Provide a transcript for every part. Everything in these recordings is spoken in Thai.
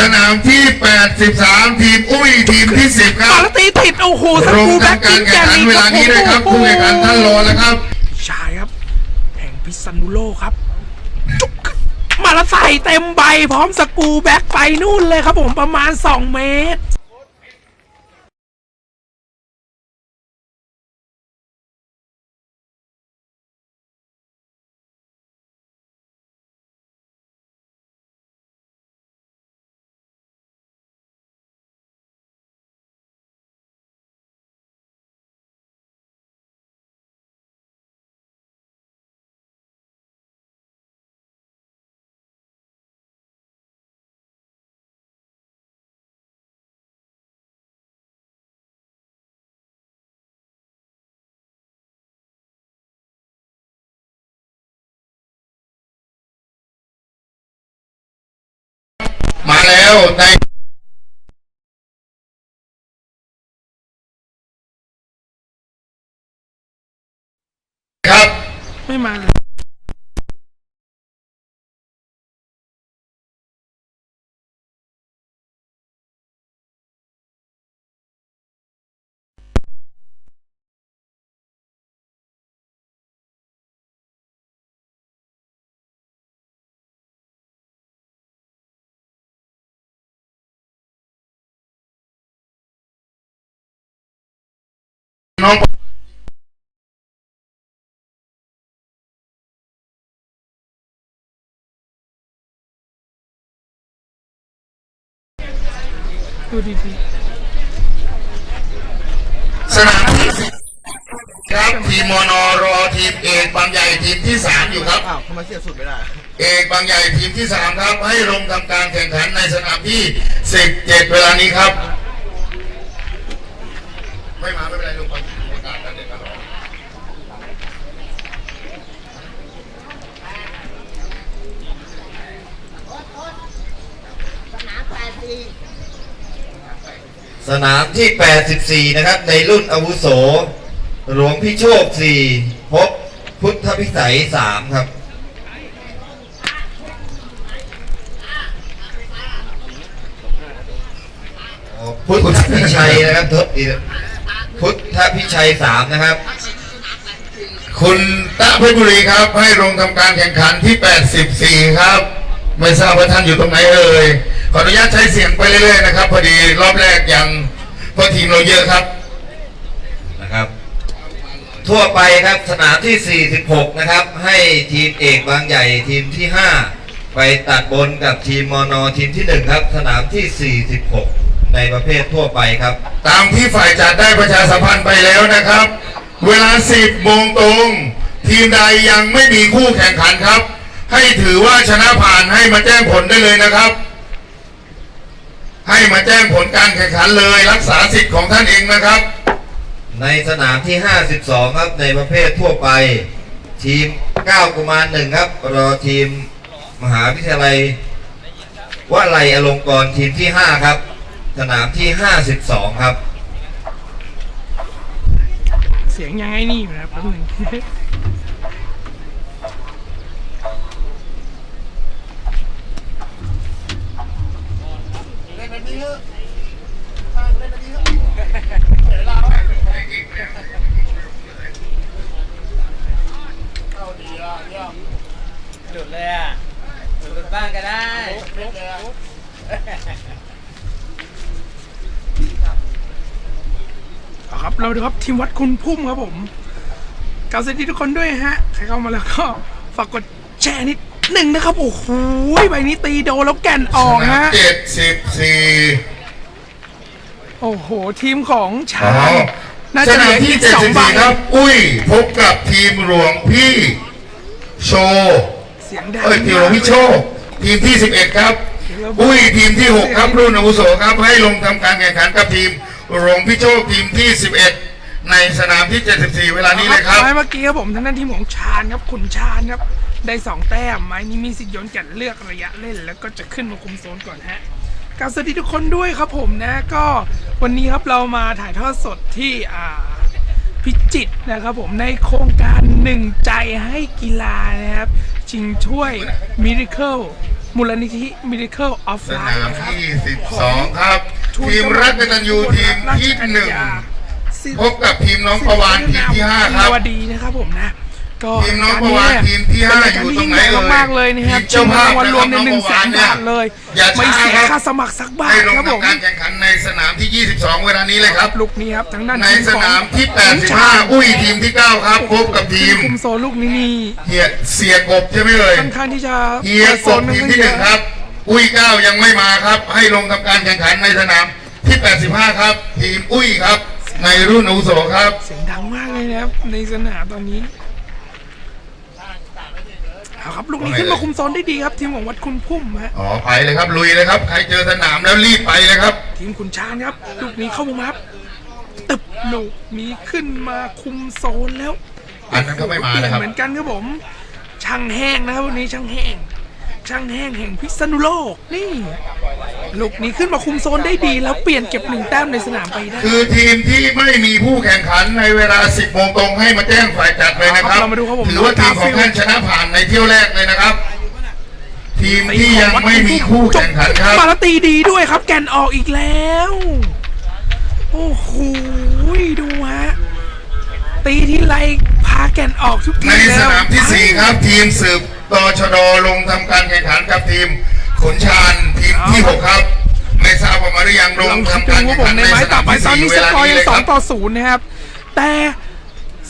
สนามที่ 83 ทีมอุ้ยทีมที่ 10 ครัมาบแล้วตีติดโอ้โหสโรงกูแบ็กทำกากิ้รงแข่แกงนขันนี่เวลานี้เลยครับผู้แข่งขันท่านรอแล้วครับใช่ครับ แห่งพิษณุโลกครับ จุกมาแล้วใส่เต็มใบพร้อมสกรูแบ็กไปนู่นเลยครับผมประมาณ 2 เมตร แล้วในครับ ไม่มาเลย น้องดูดีสนามที่สิบครับทีมมอนอรอทีมเอกบางใหญ่ทีมที่สามอยู่ครับอ้าวทำไมเสียสุดไม่ได้ เอกบางใหญ่ทีมที่สามครับ ให้ลงทำการแข่งขันในสนามที่สิบเจ็ดเวลานี้ครับ ไม่มาไม่เป็นไรลงไปประกาศกันเด็ดขาดสนามที่ 84 นะครับ ในรุ่นอาวุโส หลวงพี่โชค 4 พบพุทธพิสัย 3 ครับอ๋อพุทธพิชัยนะครับทศอีก พุทธพิชัย3นะครับ คุณตะเพชรบุรีครับ ให้ลงทำการแข่งขันที่ 84 ครับ ไม่ทราบว่าท่านอยู่ตรงไหนเอ่ยขออนุญาตใช้เสียงไปเรื่อยๆนะครับ พอดีรอบแรกยังเพราะทีมเราเยอะครับนะครับ ทั่วไปครับสนามที่ 46 นะครับ ให้ทีมเอกบางใหญ่ทีมที่ 5 ไปตัดบนกับทีมมอนอทีมที่ 1 ครับ สนามที่ 46 ในประเภททั่วไปครับ ตามที่ฝ่ายจัดได้ประชาสัมพันธ์ไปแล้วนะครับ เวลา 10โมงตรง ทีมใดยังไม่มีคู่แข่งขันครับ ให้ถือว่าชนะผ่านให้มาแจ้งผลได้เลยนะครับ ให้มาแจ้งผลการแข่งขันเลยรักษาสิทธิ์ของท่านเองนะครับ ในสนามที่ 52 ครับในประเภททั่วไป ทีม 9 กุมารหนึ่งครับรอทีมมหาวิทยาลัยวลัยอลงกรณ์ทีมที่ 5 ครับ สนามที่ 52 ครับ เสียงยังไงนี่อยู่นะแป๊บหนึง หลุดเลยอะหลุดบ้างก็ได้ เอาครับเรา ดูครับทีมวัดคุณพุ่มครับผมกาวสวัสดีทุกคนด้วยฮะ ใครเข้ามาแล้วก็ฝากกดแชร์นิดหนึ่งนะครับ โอ้โหใบนี้ตีโดนแล้วแก่นออกฮะ เจ็ดสิบสี่โอ้โห ทีมของชาอ๋อยน่าสจะเหนาลืมอที่อีกเจ็ดสองสิบใบสี่ครับ อุ้ย พบกับทีมหลวงพี่โชว์เสียงดัง เอ้ยทีมหลวงพี่โชคทีมที่สิบเอ็ดครับ อุ้ย ทีมที่หกครับรุ่นอาวุโสครับ ให้ลงทำการแข่งขันกับทีม หลวงพี่โชคทีมที่สิบเอ็ดในสนามที่เจ็ดสิบสี่เวลานี้เลยครับไม้เมื่อกี้ครับผมทางด้านทีมของชาญครับขุนชาญครับได้สองแต้มไม้นี้มีสิทธิ์โยนแก่นเลือกระยะเล่น แล้วก็จะขึ้นมาคุมโซนก่อนฮะกราบสวัสดีทุกคนด้วยครับผมนะก็วันนี้ครับเรามาถ่ายทอดสดที่อ่าพิจิตรนะครับผมในโครงการหนึ่งใจให้กีฬานะครับชิงถ้วย Miracle มูลนิธิ Miracle of ส Life นามนะครับ ที่ 12 ครับ ทีมรักกตัญญูทีมที่หนึ่งพบกับทีมน้องประวานทีมที่5ครับวดีนะครับผมนะก็ทีมน้องประวานทีมที่ห้าอยู่ตรงไหนเอ่ยมากๆเลยนะครับทีมเจ้าภาพชิงรางวัลรวมในนะครับหนึ่งแสนน้องประวานเนี่ยบาทเลยอย่าช้าไม่เสียครับค่าสมัครสักบาทให้ลงครับผมทำการแข่งขันในสนามที่ 22 เวลานี้เลยครับลูกนี้ครับทั้งด้านในทีมสของนามที่ของชาญ85 อุ้ยทีมที่ 9 ครับพบกับทีมคุมโซนลูกนี้นี่เฮียเสียกบใช่ไหมเอ่ยค่อนข้างที่จะเฮียกบทีมที่หนึ่งครับ อุ้ยเก้ายังไม่มาครับ ให้ลงทำการแข่งขันในสนามที่ 85 ครับ ทีมอุ้ยครับ ในรุ่นอาวุโสครับ เสียงดังมากเลยนะครับ ในสนามตอนนี้เอาครับลูกนี้ขึ้นมาคุมโซนได้ดีครับ ทีมของวัดคุณพุ่มฮะอ๋อไปเลยครับลุยเลยครับใครเจอสนามแล้วรีบไปเลยครับ ทีมขุนช้างครับลูกนี้เข้ามาครับตึบลูกนี้ขึ้นมาคุมโซนแล้ว อันนั้นก็ไม่มาเปลี่ยนนะครับเหมือนกันครับผมช่างแห้งนะครับวันนี้ช่างแห้ง ช่างแห้งแห่งพิษณุโลก นี่ลูกนี้ขึ้นมาคุมโซนได้ดีแล้วเปลี่ยนเก็บหนึ่งแต้มในสนามไปได้คือทีมที่ไม่มีผู้แข่งขันในเวลา 10โมงตรงให้มาแจ้งฝ่ายจัดเลยนะครับเรามาดูครับผมถือว่าทีมของท่านชนะผ่านในเที่ยวแรกเลยนะครับ ทีมที่ยังไม่มีคู่แข่งขันครับมาแล้วตีดีด้วยครับ แกนออกอีกแล้ว โอ้โหดูฮะตีที่ไรพาแกนออกทุกทีในแล้วสนามที่4ครับทีมสืบ ตชดลงทำการแข่งขันกับทีมขุนชานทีมที่6ครับ ไม่ทราบว่ามาหรือยังลลงองคิดทำดูการว่าแข่งผมขันในในไม้สต่นาอมไปที่ตอน4นี้เวสลากอร์นี้ยังเลยสคองรับต่อศูนย์นะครับ แต่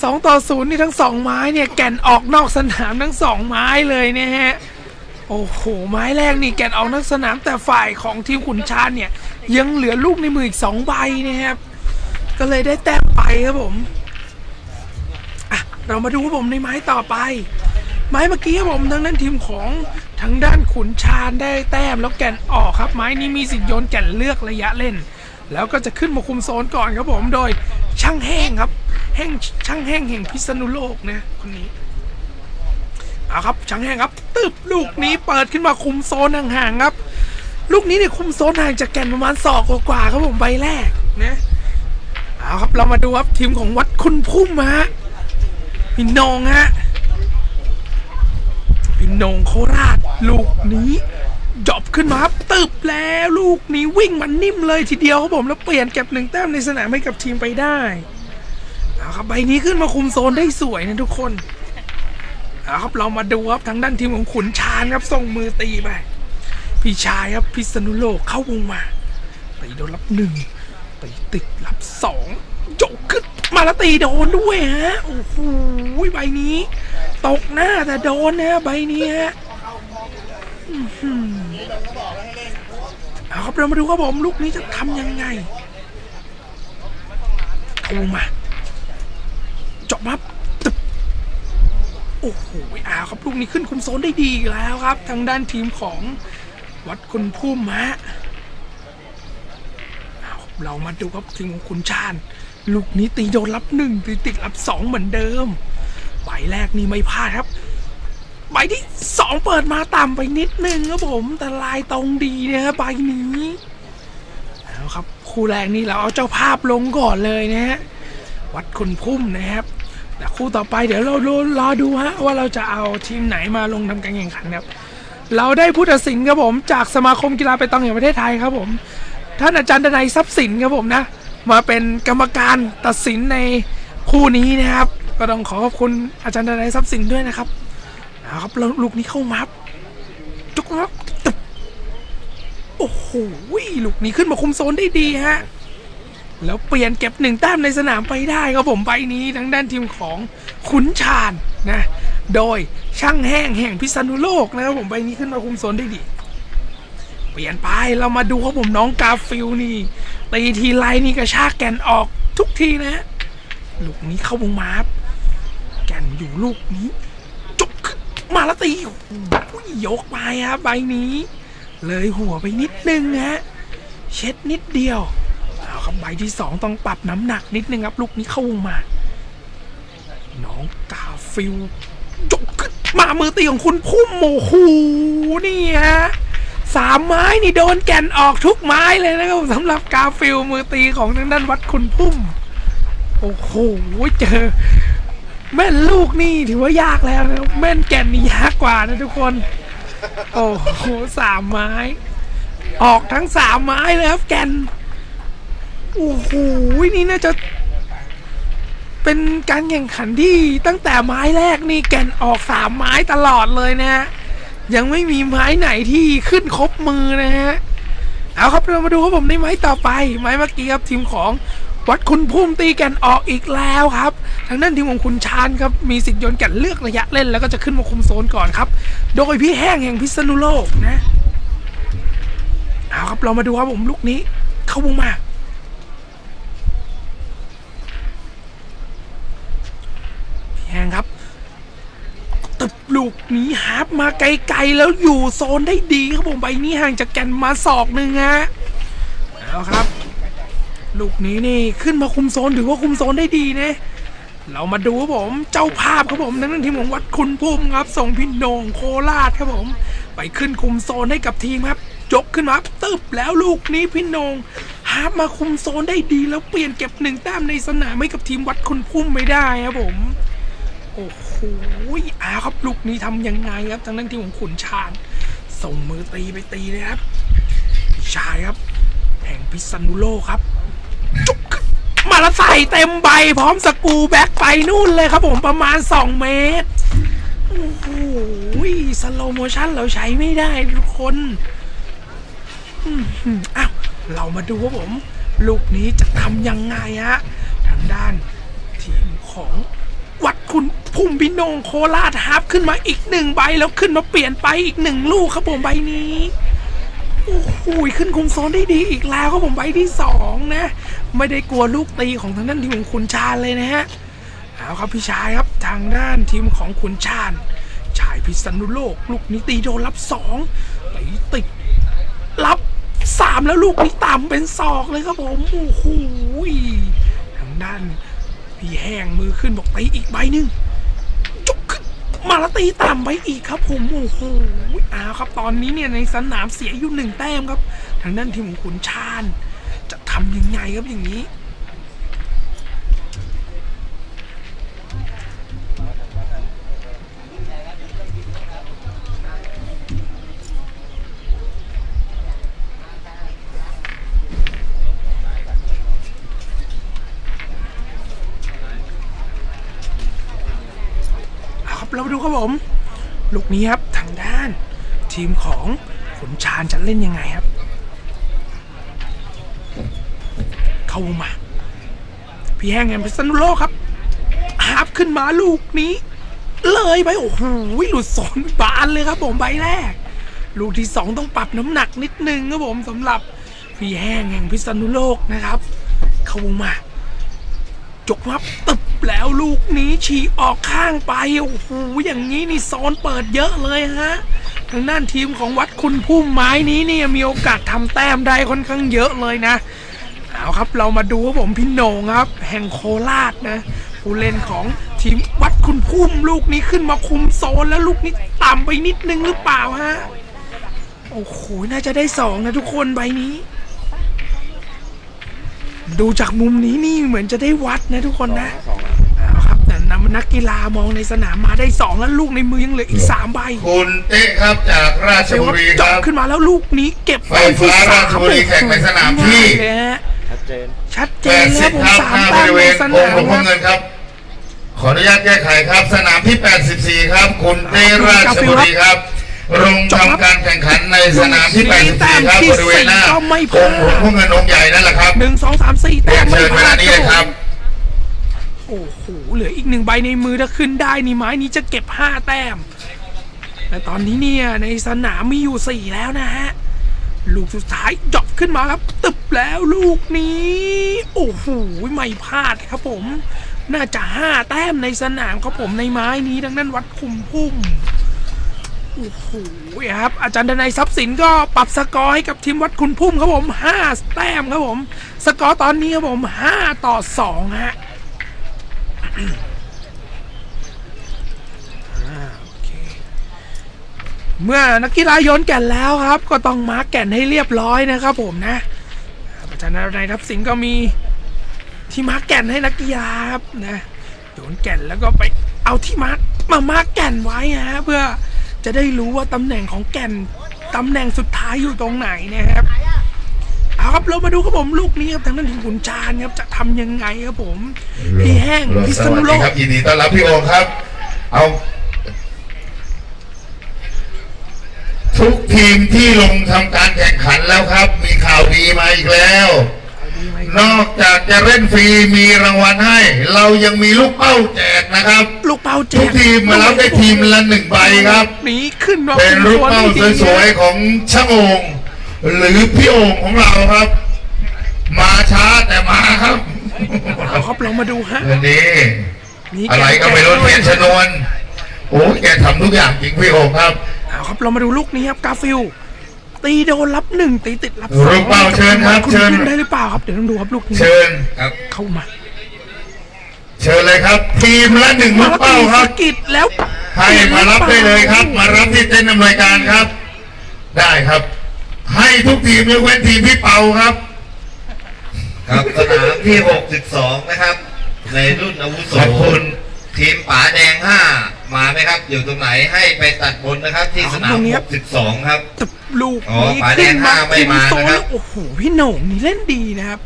สองต่อศูนย์นี่ทั้งสองไม้เนี่ยแกนออกนอกสนามทั้งสองไม้เลยเนี่ยฮะโอ้โห ไม้แรกนี่แกนออกนอกสนามแต่ฝ่ายของทีมขุนชานเนี่ย ยังเหลือลูกในมืออีกสองใบนะครับ ก็เลยได้แต้มไปครับผมอะเรามาดูครับผมในไม้ต่อไป ไม้เมื่อกี้ครับผมทางด้านทีมของทางด้านขุนชาญได้แต้มแล้วแก่นออกครับไม้นี้มีสิทธิ์โยนแก่นเลือกระยะเล่น แล้วก็จะขึ้นมาคุมโซนก่อนครับผมโดยช่างแห้งครับแห้งช่างแห้งแห่งพิษณุโลกนะคนนี้เอาครับช่างแห้งครับตึบลูกนี้เปิดขึ้นมาคุมโซนห่างๆครับ ลูกนี้เนี่ยคุมโซนห่างจากแก่นประมาณศอกกว่าครับผมใบแรกนะเอาครับเรามาดูครับทีมของวัดคุณพุ่มฮะพี่โหนงฮะ พี่นงโคราช ลูกนี้จบขึ้นมาครับตึบแล้วลูกนี้วิ่งมันนิ่มเลยทีเดียวครับผมแล้วเปลี่ยนเก็บหนึ่งแต้มในสนามให้กับทีมไปได้เอาครับใบนี้ขึ้นมาคุมโซนได้สวยนะทุกคนเอาครับเรามาดูครับทางด้านทีมของขุนชานครับส่งมือตีไปพี่ชายครับพิษณุโลกเข้าวงมาตีโดนรับหนึ่งตีติดรับสองจกขึ้นมาแล้วตีโดนด้วยฮะโอ้โหใบนี้ ตกหน้าแต่โดนนะใบนี้ฮะอื้อหือเอาครับเรามาดูครับผมลูกนี้จะทำยังไงเข้ามาจาะมับตึบโอ้โหเอาครับลูกนี้ขึ้นคุมโซนได้ดีแล้วครับ ทางด้านทีมของวัดคุณพุ่มฮะเอาครับเรามาดูครับทีมของคุณชาญลูกนี้ตีโดนรับหนึ่งตีติดรับสองเหมือนเดิม ใบแรกนี่ไม่พลาดครับ ใบที่สองเปิดมาต่ำไปนิดนึงครับผม แต่ลายตรงดีนะครับใบนี้เอาครับคู่แรกนี่เราเอาเจ้าภาพลงก่อนเลยนะฮะวัดคนพุ่มนะครับแต่คู่ต่อไปเดี๋ยวเรารอรอดูฮะว่าเราจะเอาทีมไหนมาลงทำการแข่งขันครับ เราได้ผู้ตัดสินครับผมจากสมาคมกีฬาไปตองแห่งประเทศไทยครับผม ท่านอาจารย์ดนัยทรัพย์สินครับผมนะ มาเป็นกรรมการตัดสินในคู่นี้นะครับ ก็ต้องขอขอบคุณอาจารย์ดนัยทรัพย์สินด้วยนะครับนะครับแล้วลูกนี้เข้ามาครับจุกมับตึบโอ้โหลูกนี้ขึ้นมาคุมโซนได้ดีฮะแล้วเปลี่ยนเก็บหนึ่งแต้มในสนามไปได้ครับผมใบนี้ทั้งด้านทีมของขุนชาญนะ โดยช่างแห้งแห่งพิษณุโลกนะครับผมใบนี้ขึ้นมาคุมโซนได้ดีเปลี่ยนไปเรามาดูครับผมน้องกาฟิลนี่ตีทีไรนี่กระชากแกนออกทุกทีนะฮะลูกนี้เข้าวงมารับ แกนอยู่ลูกนี้จุกขึ้นมาแล้วตีโอ้ยกไปครับใบนี้ เลยหัวไปนิดนึงฮะเช็ดนิดเดียวเอาครับใบที่สองต้องปรับน้ำหนักนิดนึงครับ ลูกนี้เข้าวงมา น้องกาฟิลจกขึ้นมามือตีของคุณพุ่มโมหูนี่ฮะสามไม้นี่โดนแก่นออกทุกไม้เลยนะครับสำหรับกาฟิลมือตีของทางด้านวัดคุณพุ่ม โอ้โห เจอ แม่นลูกนี่ถือว่ายากแล้วนะแม่นแก่นนี่ยากกว่านะทุกคน โอ้โหสามไม้ ออกทั้งสามไม้เลยครับแกนโอ้โหนี่น่าจะเป็นการแข่งขันที่ตั้งแต่ไม้แรกนี่แกนออกสามไม้ตลอดเลยนะฮะยังไม่มีไม้ไหนที่ขึ้นครบมือนะฮะเอาครับเรามาดูครับผมในไม้ต่อไป ไม้เมื่อกี้ครับทีมของวัดคุณพุ่มตีแก่นออกอีกแล้วครับ ทางด้านทีมของคุณชานครับ มีสิทธิ์โยนแก่นเลือกระยะเล่น แล้วก็จะขึ้นมาคุมโซนก่อนครับ โดยพี่แห้งแห่งพิษณุโลกนะเอาครับเรามาดูครับผมลูกนี้ เข้าวงมา พี่แห้งครับตึบลูกนี้ฮาร์ปมาไกลๆแล้วอยู่โซนได้ดีครับผมใบนี้ห่างจากแก่นมาศอกหนึ่งฮะเอาครับ ลูกนี้นี่ขึ้นมาคุมโซนถือว่าคุมโซนได้ดีนะ เรามาดูครับผมเจ้าภาพครับผมนั่นทีมของวัดคุณพุ่มครับ ส่งพี่โนงโคราชครับผม ไปขึ้นคุมโซนให้กับทีมครับยกขึ้นมาตึบแล้วลูกนี้พี่โนงฮาร์ปมาคุมโซนได้ดีแล้วเปลี่ยนเก็บหนึ่งแต้มในสนามให้กับทีมวัดคุณพุ่มไม่ได้ครับผมโอ้โหอาครับลูกนี้ทำยังไงครับทางด้านทีมของขุนชาญส่งมือตีไปตีเลยครับพี่ชายครับ แห่งพิษณุโลกครับจุกขึ้น มาแล้วใส่เต็มใบ พร้อมสกูแบ็กไปนู่นเลยครับผมประมาณ 2 เมตร โอ้โหสโลโมชั่นเราใช้ไม่ได้ทุกคนอื้อหืออ้าวเรามาดูว่าผม ลูกนี้จะทำยังไงฮะ ทางด้านทีมของวัดคุณพุ่มพินงโคราชฮับขึ้นมาอีกหนึ่งใบแล้วขึ้นมาเปลี่ยนไปอีกหนึ่งลูกครับผมใบนี้ โอ้โหขึ้นคุมโซนได้ดีอีกแล้วครับผมใบที่สองนะ ไม่ได้กลัวลูกตีของทางด้านทีมของขุนชาญเลยนะฮะเอาครับพี่ชายครับทางด้านทีมของขุนชาญชายพิษณุโลก ลูกนี้ตีโดนรับสองตีติดรับสามแล้วลูกนี้ต่ำเป็นศอกเลยครับผมโอ้โหทางด้านพี่แห้งมือขึ้นบอกตีอีกใบหนึ่งจุกขึ้นมาแล้วตีต่ำไปอีกครับผมโอ้โหเอาครับตอนนี้เนี่ยในสนามเสียอยู่หนึ่งแต้มครับ ทางด้านทีมของขุนชาญ ทำยังไงครับอย่างนี้ เอาครับเรามาดูครับผม ลูกนี้ครับทางด้าน ทีมของขุนชาญจะเล่นยังไงครับ เข้ามา พี่แห้งแห่งพิษณุโลกครับฮาบขึ้นมาลูกนี้ เลยไปโอ้โหหลุดโซนบานเลยครับผมใบแรก ลูกที่สองต้องปรับน้ำหนักนิดนึงครับผมสำหรับพี่แห้งแห่งพิษณุโลกนะครับ เข้ามาจกมับตึบแล้วลูกนี้ฉีกออกข้างไปโอ้โหอย่างนี้นี่โซนเปิดเยอะเลยฮะทางด้านทีมของวัดคุณพุ่มไม้นี้เนี่ยมีโอกาสทำแต้มได้ค่อนข้างเยอะเลยนะ เอาครับ เรามาดูครับผมพี่โหนงครับ แห่งโคราชนะ ผู้เล่นของทีมวัดคุณพุ่มลูกนี้ขึ้นมาคุมโซนแล้วลูกนี้ต่ำไปนิดนึงหรือเปล่าฮะ โอ้โห น่าจะได้สองนะทุกคนใบนี้ ดูจากมุมนี้นี่เหมือนจะได้วัดนะทุกคนนะเอาครับแต่นำนักกีฬามองในสนามมาได้สองแล้วลูกในมือยังเหลืออีกสามใบคุณเต๊ะครับจากราชเซลบุว่ารีคเจาะรับขึ้นมาแล้วลูกนี้เก็บไฟฟ้าราชบุรีแข่งในสนามที่ง่ยเลยฮะ ชัดเจน ชัดเจแปนดแล้สิวบผมครับสามหน้าบแต้มริเวในณสองนาค์หลวงมพ่อคเงิรับนครับ ขออนุญาตแก้ไขครับ สนามที่ 84 ครับ คุณเต้ราชบุรีครับลงทำการแข่งขันในสนามที่ 84 ครับบริเวณหน้าองค์หลวงพ่อเงินองค์ใหญ่นั่นแหละครับหนึ่งสองสามสี่เรีแต้ยมนไม่เชิญพเวลาลาดนี้คเลยครัรับบ โอ้โหเหลืออีกหนึ่งใบในมือถ้าขึ้นได้นี่ไม้นี้จะเก็บห้าแต้มแต่ตอนนี้เนี่ยในสนามมีอยู่สี่แล้วนะฮะ ลูกสุดท้ายจบขึ้นมาครับ ตึบแล้วลูกนี้ โอ้โหไม่พลาดครับผม น่าจะห้าแต้มในสนามครับผมในไม้นี้ดังนั้นวัดคุมพุ่มโอ้โหครับอาจารย์ดนัยทรัพย์สินก็ปรับสกอร์ให้กับทีมวัดคุณพุ่มครับผมห้าแต้มครับผม สกอร์ตอนนี้ครับผมห้าต่อสองฮะ อ่าโอเค เมื่อนักกีฬาโยนแก่นแล้วครับ ก็ต้องมาร์กแก่นให้เรียบร้อยนะครับ ผมนะอาจารย์นายทัพสิงห์ก็มีที่มาร์กแก่นให้นักกีฬาครับนะโยนแก่นแล้วก็ไปเอาที่มาร์กมามาร์กแก่นไว้ฮะเพื่อจะได้รู้ว่าตำแหน่งของแก่นตำแหน่งสุดท้ายอยู่ตรงไหนนะครับเอาครับเรามาดูครับผมลูกนี้ครับทางด้านทีมขุนชานครับจะทำยังไงครับผมพี่แห้งพิษสณุวัสโลดีกครับยินดีต้อนรับพี่โอมครับ เอา ทุกทีมที่ลงทำการแข่งขันแล้วครับ มีข่าวดีมาอีกแล้ว นอกจากจะเล่นฟรีมีรางวัลให้ เรายังมีลูกเป้าแจกนะครับ ลูกเป้าแจทุกทีมมารับได้ทีมละหนึ่งใบครับ หนีขึ้นมาเป็นลูกเป้าสวยๆของช่างโองหรือพี่โองของเราครับ มาช้าแต่มาครับเอาครับเรามาดูฮะวันนี้นี่อะไรก็ไม่รู้เทียนชนวน โอ้ยแกทำทุกอย่างจริงพี่โองครับ เอาครับเรามาดูลูกนี้ครับกาฟิลตีโดนรับหนึ่งตีติดรับสองลูกเป้าเชิญครับคุณเชิญ ขึ้นได้หรือเปล่าครับเดี๋ยวต้องดูครับลูกนี้เชิญครับ เข้ามาเชิญเลยครับ ทีมละหนึ่งลูกเป้าครับสะกิดแล้วให้มารับได้เลยครับ มารับที่เต้นอำนวยการครับ ได้ครับ ให้ทุกทีมยกเว้นทีมพี่เปาครับ ครับสนามที่ 62 นะครับ ในรุ่นอาวุโสขอบคุณ ทีมป๋าแดง 5 มาไหมครับ อยู่ตรงไหนให้ไปตัดบนนะครับ ที่สนาม62ครับแต่ลูกอ๋อนี้ป๋าแดขึ้งนห้าไม่มาคุโซนนะครับแล้วโอ้โหพี่โหน่งนี่เล่นดีนะครับ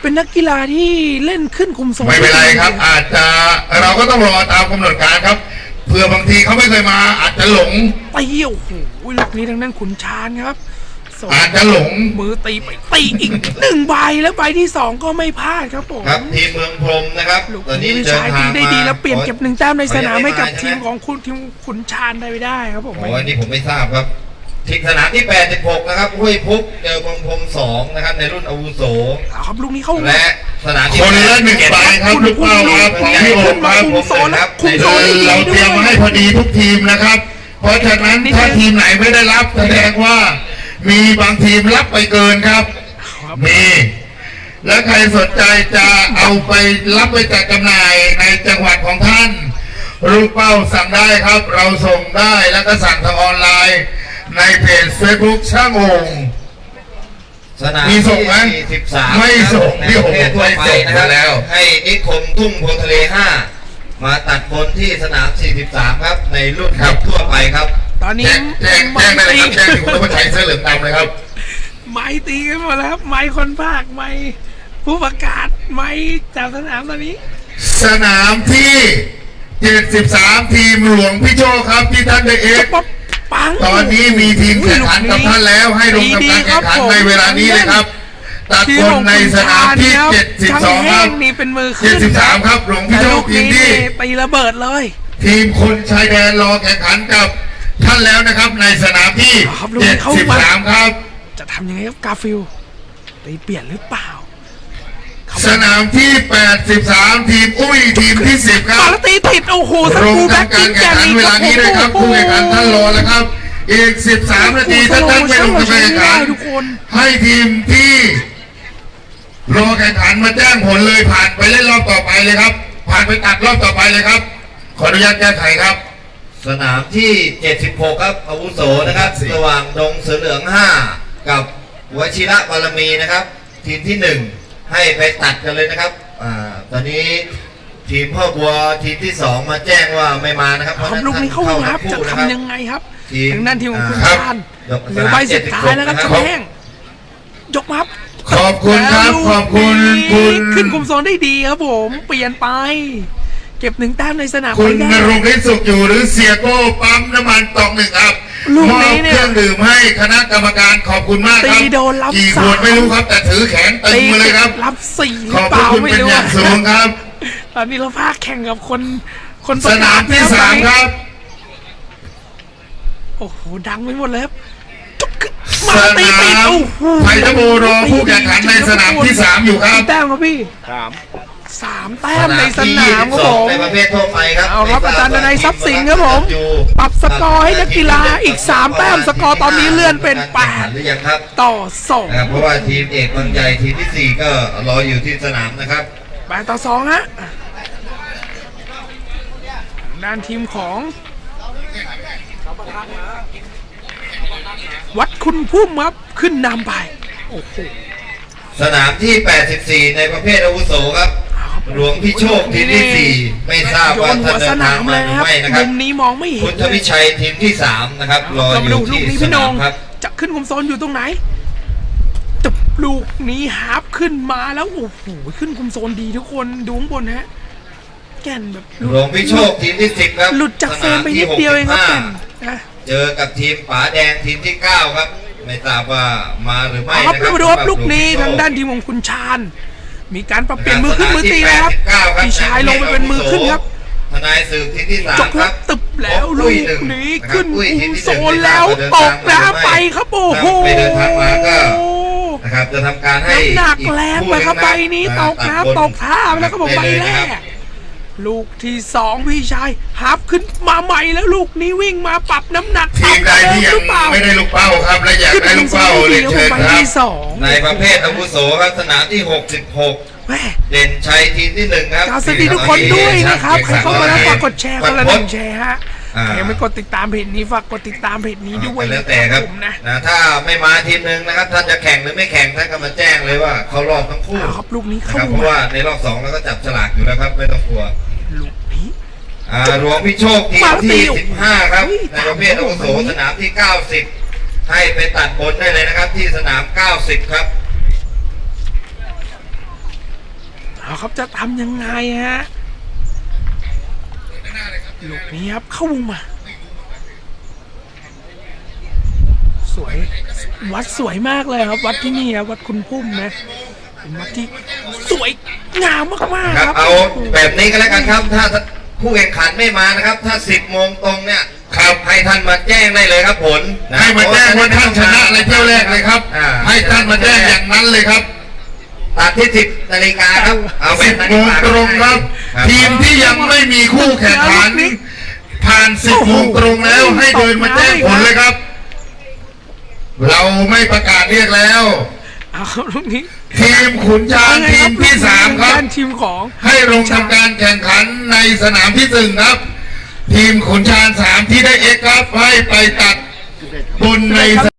เป็นนักกีฬาที่เล่นขึ้นคุมโซนไม่เป็นไรครับ อาจจะเราก็ต้องรอตามกำหนดการครับเผื่อบางทีเขาไม่เคยมาอาจจะหลงตีโอ้โหลูกนี้ทางด้านขุนชานครับส่ง อาจจะหลงมือตีไปตีอีกหนึ่งใบแล้วใบที่สองก็ไม่พลาดครับผมครับทีมเมืองพรหมนะครับลูกตอนนี้นี้พี่เดินชายทาตีงได้มาดีแล้วเปลี่ยนเก็บหนึ่งแต้มในสนามให้กับขอทีมยังของคุณทีมขุนชานได้ไม่ได้ครับผมโอ้อันนี้ผมไม่ทราบครับทีมสนามที่ 86 นะครับห้วยพุกเจอเมืองพรหม2นะครับ ในรุ่นอาวุโสเอาครับลูกนี้เข้าและสนามที่คนละหนึ่งใบครับลูกเป้าครับของพี่โอมครับคุมโซนแล้วคุมโซนได้ดีเราด้เตรีวยมมาให้พอดีทุกทีมนะครับ เพราะฉะนั้นถ้าทีมไหนไม่ได้รับแสดงว่า มีบางทีมรับไปเกินครับ มี และใครสนใจจะเอาไปรับไปจัดจำหน่ายในจังหวัดของท่าน รูปเป้าสั่งได้ครับ เราส่งได้แล้วก็สั่งทางออนไลน์ ในเพจ Facebook ช่างโองสนามมีส่งไหมที่43ไม่ส่งในพี่ปโอ๋ระเทศทั่วไปไม่ส่งนะครับแล้ว ให้นิคมทุ่งโพทะเล 5 มาตัดบนที่สนาม 43 ครับ ในรุ่นครับทั่วไปครับ ตอนนี้แจ้งแจ้งแจ้งได้เลยครับแจ้งถึงคุณผู้ชายเสื้อเหลืองดำเลยครับ ไม้ตีกันหมดแล้วครับไม้คนภาคไม้ผู้ประกาศไม้จากสนามตอนนี้ สนามที่ 73 ทีมหลวงพี่โชคครับที่ท่านได้เอ็กซ์ป๊อปปังตอนนี้มีทีมแข่งขันกับท่านแล้ว ให้ลงทำการแข่งขันในเวลานี้เลยครับตัดทีคนในสนามที่ช่าง72คแห้รับงนี่เป็นมือขึ้น73 ครับหลวงพี่แต่โชลูคกทีมนี้ที่ตีระเบิดเลย ทีมคนชายแดนรอแข่งขันกับ ท่านแล้วนะครับในสนามที่ครับลูกนี้เข้ามา 73ครับ จะทำยังไงครับกาฟิลตีเปลี่ยนหรือเปล่าสนามที่ 83 ทีมอุ้ยทีมที่ 10 ครับมาแล้วตีติดโอ้โหสลงกรูแบ็กทำกากิ้รงแข่แกงขันนี่เวลานี้เลยครับผู้แข่งขันท่านรอแล้วครับ อีก 13 นาทีถ้าท่านไม่ลงทำการแข่งขันทุกคนให้ทีมที่ รอแข่งขันมาแจ้งผลเลยผ่านไปเล่นรอบต่อไปเลยครับ ผ่านไปตัดรอบต่อไปเลยครับ ขออนุญาตแก้ไขครับ สนามที่ 76 ครับอาวุโสนะครับ ระหว่างดงเสือเหลือง 5 กับวชิระบารมีนะครับ ทีมที่ 1 ให้ไปตัดกันเลยนะครับอ่าตอนนี้ทีมพ่อบัวทีมที่ 2 มาแจ้งว่าไม่มานะครับเพคราะรับฉะลูกนี้เข้าทั้รับคู่จะนครับทำยังไงครับทีมทางด้านทีมของคุณอ่าชาญครับเหลือใบสุดท้ายแล้วครับครับช่างแห้งยกมาครับขอบคุณครับแล้วลูกขอบคุณนี้คุณขึ้นคุมโซนได้ดีครับผม เปลี่ยนไป เก็บหนึ่งแต้มในสนามคุณไม่นได้รงค์ฤทธิ์สุขอยู่หรือเสียโก้ปั๊มน้ำมันตอกหนึ่งครับลูกมอนี้บเนี่ยเครื่องดื่มให้คณะกรรมการขอบคุณมากครับตีโดนรับกี่ขสามวดไม่รู้ครับแต่ถือแขนตึงมาเลยครับ รับสี่หขรืออบเปพระล่าคุณไม่เป็นรู้อย่างสูงครับ ตอนนี้เราพาแข่งกับคนคนสนามที่สามครับ โอ้โหดังไปหมดเลยครับจุกขึ้นสมาตีนาติดมโอ้โหไทยทโบรอผู้แข่งขันในสนามที่สามอยู่ครับ กี่แต้มครับพี่ สามแต้มในสนามครับผมในประเภททั่วไปครับเอาครับอาจารย์ดนัยทรัพย์สินครับผม ปรับสกอร์ให้นักกีฬาอีกสามแต้มสกอร์ตอนนี้เลื่อนเป็นแปดหรือยังครับต่อสองนะครับเพราะว่าทีมเอกบางใหญ่ทีมที่สี่ก็รออยู่ที่สนามนะครับแปดต่อสองฮะด้านทีมของ วัดคุณพุ่มครับขึ้นนำไป โอ้โหสนามที่ 84 ในประเภทอาวุโสครับเอาครับ หลวงพี่โชคทีมที่สี่ไม่ทราบโยว่านหัท่านวเดิสนทางนามมาเลยหรือนะครับไม่นะครัมุบมนี้มองไม่เห็นคุณทวิชัยทีมที่สามนะครับรอเราอมาดูยู่ลูที่กนี้สพี่นนางมครับจะขึ้นคุมโซนอยู่ตรงไหนตึบลูกนี้ฮาร์ปขึ้นมาแล้วโอ้โหขึ้นคุมโซนดีทุกคนดูข้างบนฮะแก่นแบบหลวงพี่โชคทีมที่สิบครับหลุดจากเฟรมไปนิดเดียวเองครับแก่นนะเจอกับทีมป๋าแดงทีมที่เก้าครับ ไม่ทราบว่ามาหรือไม่เอาครับนะครัเราบมาดูครับสำหลูกนี้หวทางพี่โชคด้านทีมของคุณชาญ มีการปรับเปลี่ยนมือขึ้นมือตีแล้วครับ89พี่ชายลงไปเป็นมือขึ้นครับทนายสืบทีมที่สามจบคครัรับบตึบแล้วลูอุ้ยกหนึ่งนี้ะรับขึ้นอุ้ยคุทีมที่โซหงนไม่ทราแล้วบาเดินตทากงมาหรือน้ำม่ไปครับโอ้โหถ้าไม่เดินทางมาก็นะครับจะทำการให้น้ำหนักอีแรงคู่ไปครับหใบงะนี้ตกตัดน้ำตกท่าไปแล้วครับผมใบไปเลยแรนะครับก ลูกที่สองพี่ชายฮับขึ้นมาใหม่แล้วลูกนี้วิ่งมาปรับน้ำหนักทีมใดที่ยังหรือเปล่าไม่ได้ลูกเป้าครับและอยากได้ลูกเป้าเรียนเชิญใบครับที่สองในประเภทอาวุโสครับสนามที่ 66แม่เด่นชัยทีมที่หนึ่งครับกาวสวัสดีทุกคนด้วยนะครับใครเข้ามาแล้วฝากกดแชร์คนละหนึ่งแชร์ฮะอ่าใครยังไม่กดติดตามเพจนี้ฝากกดติดตามเพจนี้ด้วยแล้วแต่ครับผมนะนะถ้าไม่มาทีมหนึ่งนะครับท่านจะแข่งหรือไม่แข่งท่านก็มาแจ้งเลยว่าเขารอบทั้งคู่เอาครับลูกนี้นะเข้าครับเพราะมาว่าในรอบสองเราก็จับฉลากอยู่แล้วครับไม่ต้องกลัว ลูกนี้ อ่าหลวงพี่โชคทีมมาแล้วตีที่ 15 ครับเฮ้ยในประเภทอาวุโสตามผมสนามที่ 90 ให้ไปตัดบนได้เลยนะครับ ที่สนาม 90 ครับ เอาครับจะทำยังไงฮะลูกนี้ครับเข้าวงมา สวย วัดสวยมากเลยครับ วัดที่นี่ครับวัดคุณพุ่มนะ เป็นวัดที่สวยงามมากๆคครัรับบเอาแบบนี้ก็แล้วกันครับ ถ้าผู้แข่งขันไม่มานะครับ ถ้า10โมงตรงเนี่ยครับให้ท่านมาแจ้งได้เลยครับผลนะให้มาแจ้งว่าท่านชนะในเที่ยวแรกเลยครับอ่าให้ท่านมาแจ้งอย่างนั้นเลยครับตัดที่10นาฬิกาครับ เอาแบสิบบนั้นโมดีงกว่าตรงครับครับ ทีมที่ยังไม่มีคู่แข่งขันผ่านสิบโมงตรงแล้วให้เดินมาแจ้งผลเลยครับ เราไม่ประกาศเรียกแล้วเอาครับลูกนี้ ทีมขุนชานทีมที่สามครับด้านทีมของให้ลงทำการแข่งขันในสนามที่หนึ่งครับ ทีมขุนชานสามที่ได้เอกครับให้ไปตัดบนในส